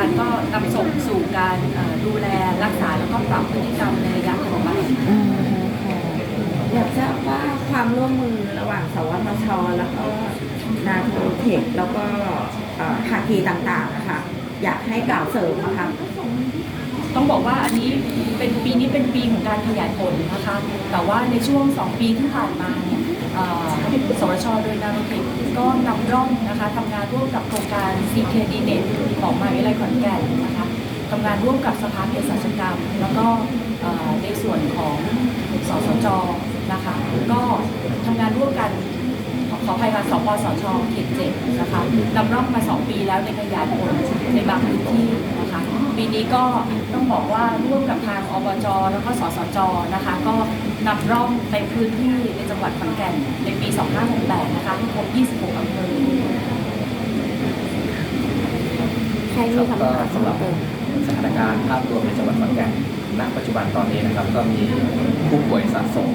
บันก็นำส่งสู่การเอ่อดูแลรักษาแล้วก็ปรับพฤติกรรมในระยะต่อไปอืมค่ะอยากทราบว่าความร่วมมือระหว่างสวทช แล้วก็นาโทเทคแล้วก็เอ่อภาคีต่างๆนะคะอยากให้กล่าวเสริมนะคะต้องบอกว่าอันนี้เป็นปีนี้เป็นปีของการขยายผลนะคะ แต่ว่าในช่วง 2 ปีที่ผ่านมาเนี่ยเอ่อสวชโดยนาโนเทคก็นำร่องนะคะทำงานร่วมกับ โครงการ CKD Net ของมหาวิทยาลัยขอนแก่นนะคะทำงานร่วมกับสภาเภสัชกรรม แล้วก็ในส่วนของสสจนะคะก็ทำงานร่วมกันขอขออภัยค่ะสปสชเขตเจ็ดนะคะนำร่องมา 2 ปีแล้วในขยายผลในบางพื้นที่นะคะ ปีนี้ก็ต้องบอกว่าร่วมกับทางอบจ แล้วก็สสจนะคะ ก็นำร่องในพื้นที่ในจังหวัดขอนแก่นในปี 2568 นะคะครบ26อำเภอ ครมีครับคำก็ถาสำหรับสถานการณ์ภาพรวมในจังหวัดขอนแก่นณปัจจุบันตอนนี้นะครับก็มีผู้ป่วยสะสม